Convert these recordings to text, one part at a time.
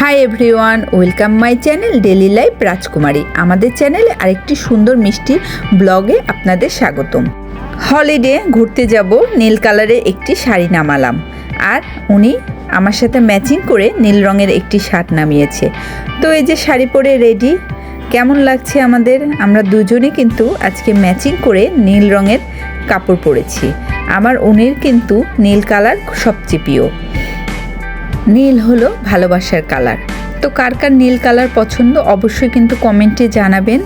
Hi everyone welcome my channel daily life Rajkumari আমাদের চ্যানেলে আরেকটি সুন্দর মিষ্টি ব্লগে আপনাদের স্বাগতম। হলিডে ঘুরতে যাব, নীল কালারের একটি শাড়ি নামালাম। আর উনি আমার সাথে ম্যাচিং করে নীল রঙের একটি শার্ট নামিয়েছে। তো এই যে শাড়ি পরে রেডি কেমন লাগছে আমাদের? আমরা দুজনে কিন্তু আজকে ম্যাচিং করে নীল রঙের কাপড় পরেছি। আমার উনির কিন্তু নীল কালার সবচেয়ে প্রিয়। নীল হলো ভালোবাসার কালার। তো কার কার নীল কালার পছন্দ অবশ্যই কিন্তু কমেন্টে জানাবেন।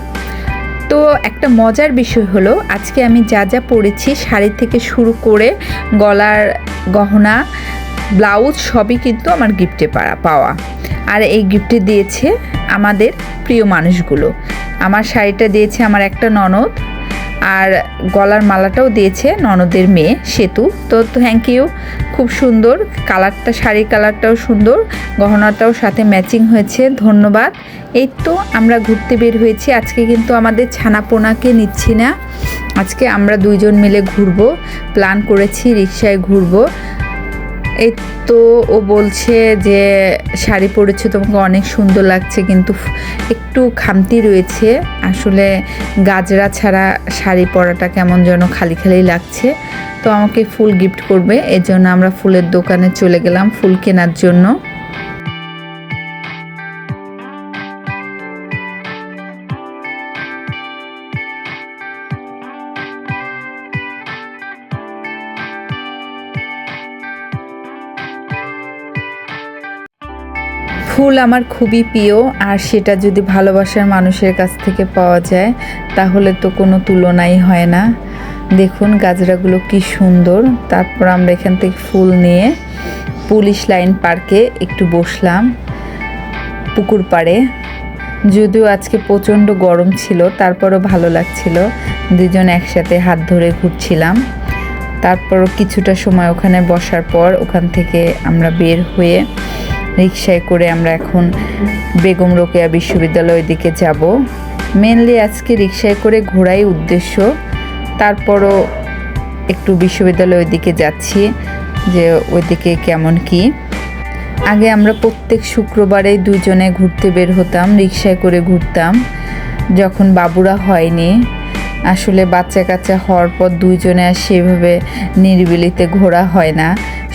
তো একটা মজার বিষয় হলো, আজকে আমি যা যা পরেছি শাড়ি থেকে শুরু করে গলার গহনা, ব্লাউজ সবই কিন্তু আমার গিফটে পাওয়া। আর এই গিফটে দিয়েছে আমাদের প্রিয় মানুষগুলো। আমার শাড়িটা দিয়েছে আমার একটা ননদ। আর গলার মালাটাও দিয়েছে ননদের মেয়ে সেতু। তো থ্যাংক ইউ খুব সুন্দর। কালারটা, শাড়ির কালারটাও সুন্দর। গহনাটাও সাথে ম্যাচিং হয়েছে। ধন্যবাদ। এই তো আমরা ঘুরতে বের হয়েছি। আজকে কিন্তু আমাদের ছানাপোনাকে নিচ্ছি না। আজকে আমরা দুইজন মিলে ঘুরবো। প্ল্যান করেছি রিক্সায় ঘুরবো। এই তো ও বলছে যে শাড়ি পরেছো, তোমাকে অনেক সুন্দর লাগছে, কিন্তু একটু খামতি রয়েছে। আসলে গাজরা ছাড়া শাড়ি পরাটা কেমন যেন খালি খালি লাগছে। তো আমাকে ফুল গিফট করবে, এজন্য আমরা ফুলের দোকানে চলে গেলাম ফুল কেনার জন্য। ফুল আমার খুবই প্রিয়, আর সেটা যদি ভালোবাসার মানুষের কাছ থেকে পাওয়া যায়, তাহলে তো কোনো তুলনাই হয় না। দেখুন গাজরাগুলো কি সুন্দর। তারপর আমরা এখান থেকে ফুল নিয়ে পুলিশ লাইন পার্কে একটু বসলাম পুকুর পাড়ে। যদিও আজকে প্রচণ্ড গরম ছিল, তারপরও ভালো লাগছিল। দুজন একসাথে হাত ধরে ঘুরছিলাম। তারপর কিছুটা সময় ওখানে বসার পর ওখান থেকে আমরা বের হয়ে রিক্সায় করে আমরা এখন বেগম রোকেয়া বিশ্ববিদ্যালয়ের দিকে যাব। মেনলি আজকে রিক্সায় করে ঘোরাই উদ্দেশ্য। তারপরও একটু বিশ্ববিদ্যালয়ের দিকে যাচ্ছি, যে ওইদিকে কেমন কি। আগে আমরা প্রত্যেক শুক্রবারে দুজনে ঘুরতে বের হতাম, রিক্সায় করে ঘুরতাম। যখন বাবুরা হয়নি, আসলে বাচ্চা কাচ্চা হওয়ার পর দুইজনে আর সেভাবে নিরিবিলিতে ঘোরা হয় না।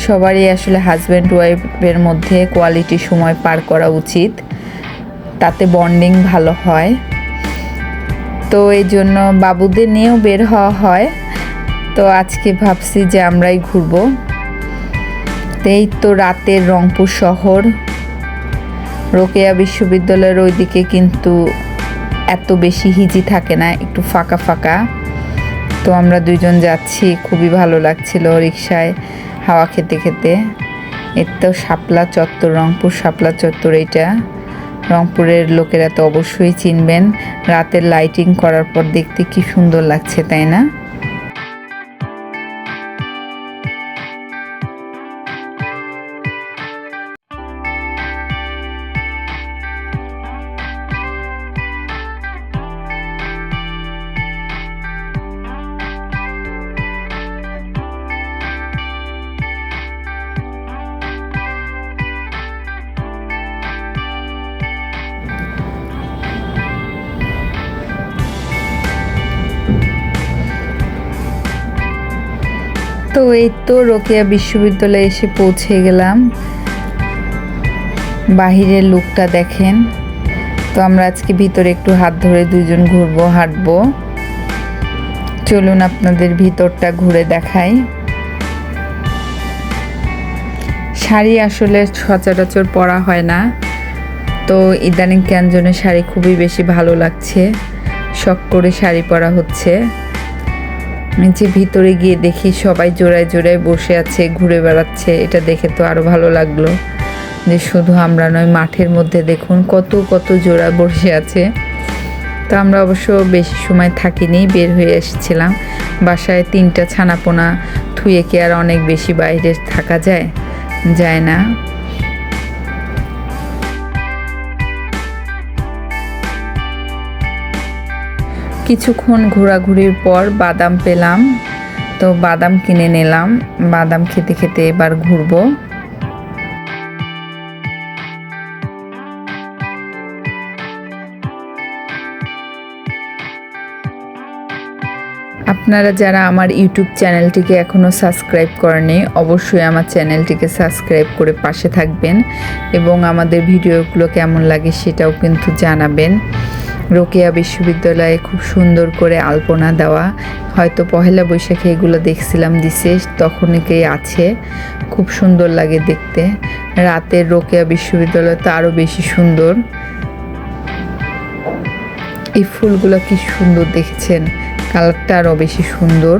সবারই আসলে হাজব্যান্ড ওয়াইফের মধ্যে কোয়ালিটি সময় পার করা উচিত। তাতে বন্ডিং ভালো হয়। তো এই জন্য বাবুদের নিয়েও বের হওয়া হয়। তো আজকে ভাবছি যে আমরাই ঘুরব। এই তো রাতের রংপুর শহর। রোকেয়া বিশ্ববিদ্যালয়ের ওইদিকে কিন্তু এত বেশি হিজি থাকে না, একটু ফাঁকা ফাঁকা। তো আমরা দুইজন যাচ্ছি, খুবই ভালো লাগছিল রিক্সায় হাওয়া খেতে খেতে। এর তো শাপলা চত্বর, রংপুর শাপলা চত্বর এইটা। রংপুরের লোকেরা তো অবশ্যই চিনবেন। রাতের লাইটিং করার পর দেখতে কি সুন্দর লাগছে, তাই না? তো এই তো রোকেয়া বিশ্ববিদ্যালয়ে এসে পৌঁছে গেলাম। বাহিরের লুকটা দেখেন। তো আমরা আজকে ভিতরে একটু হাত ধরে দুজন ঘুরবো, হাঁটবো। চলুন আপনাদের ভিতরটা ঘুরে দেখাই। শাড়ি আসলে সচরাচর পরা হয় না। তো ইদানিং ক্যানজনের শাড়ি খুবই বেশি ভালো লাগছে। শখ করে শাড়ি পরা হচ্ছে। যে ভিতরে গিয়ে দেখি সবাই জোড়ায় জোড়ায় বসে আছে, ঘুরে বেড়াচ্ছে। এটা দেখে তো আরও ভালো লাগল যে শুধু আমরা নয়, মাঠের মধ্যে দেখুন কত কত জোড়া বসে আছে। তো আমরা অবশ্য বেশি সময় থাকিনি, বের হয়ে এসেছিলাম। বাসায় তিনটা ছানাপোনা থুয়ে কি আর অনেক বেশি বাইরে থাকা যায়? যায় না। কিছুক্ষণ ঘোরাঘুরির পর বাদাম পেলাম। তো বাদাম কিনে নিলাম। বাদাম খেতে খেতে এবার ঘুরবো। আপনারা যারা আমার ইউটিউব চ্যানেলটিকে এখনও সাবস্ক্রাইব করেনি অবশ্যই আমার চ্যানেলটিকে সাবস্ক্রাইব করে পাশে থাকবেন এবং আমাদের ভিডিওগুলো কেমন লাগে সেটাও কিন্তু জানাবেন। রোকেয়া বিশ্ববিদ্যালয়ে খুব সুন্দর করে আলপনা দেওয়া। হয়তো পহেলা বৈশাখে এগুলো দেখছিলাম দিছে, তখনকেই আছে। খুব সুন্দর লাগে দেখতে। রাতের রোকেয়া বিশ্ববিদ্যালয় তো আরও বেশি সুন্দর। এই ফুলগুলো কি সুন্দর দেখছেন? কালারটা আরও বেশি সুন্দর।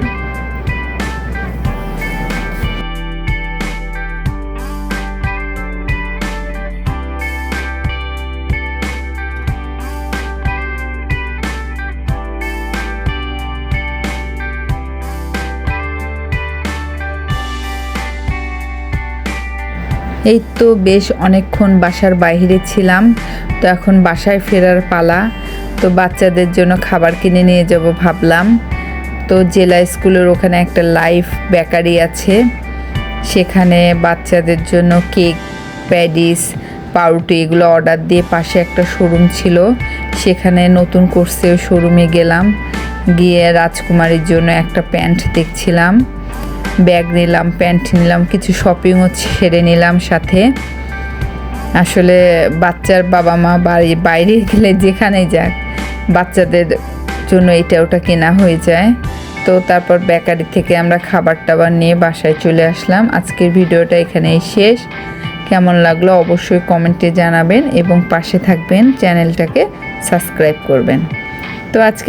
এই তো বেশ অনেকক্ষণ বাসার বাইরে ছিলাম, তো এখন বাসায় ফেরার পালা, তো বাচ্চাদের জন্য খাবার কিনে নিয়ে যাব ভাবলাম। তো জেলা স্কুলের ওখানে একটা লাইফ বেকারি আছে, সেখানে বাচ্চাদের জন্য কেক, প্যাডিস, পাউরুটি এগুলো অর্ডার দিয়ে পাশে একটা শোরুম ছিল, সেখানে নতুন ওই শোরুমে গেলাম, গিয়ে রাজকুমারীর জন্য একটা প্যান্ট দেখছিলাম। ব্যাগ নিলাম, প্যান্ট নিলাম, কিছু শপিংও সেরে নিলাম সাথে। আসলে বাচ্চার বাবা মা বাড়ি, বাইরে গেলে যেখানেই যাক, বাচ্চাদের জন্য এটা ওটা কেনা হয়ে যায়। তো তারপর বেকারি থেকে আমরা খাবার টাবার নিয়ে বাসায় চলে আসলাম। আজকের ভিডিওটা এখানেই শেষ। কেমন লাগল অবশ্যই কমেন্টে জানাবেন এবং পাশে থাকবেন, চ্যানেলটাকে সাবস্ক্রাইব করবেন। তো আজকে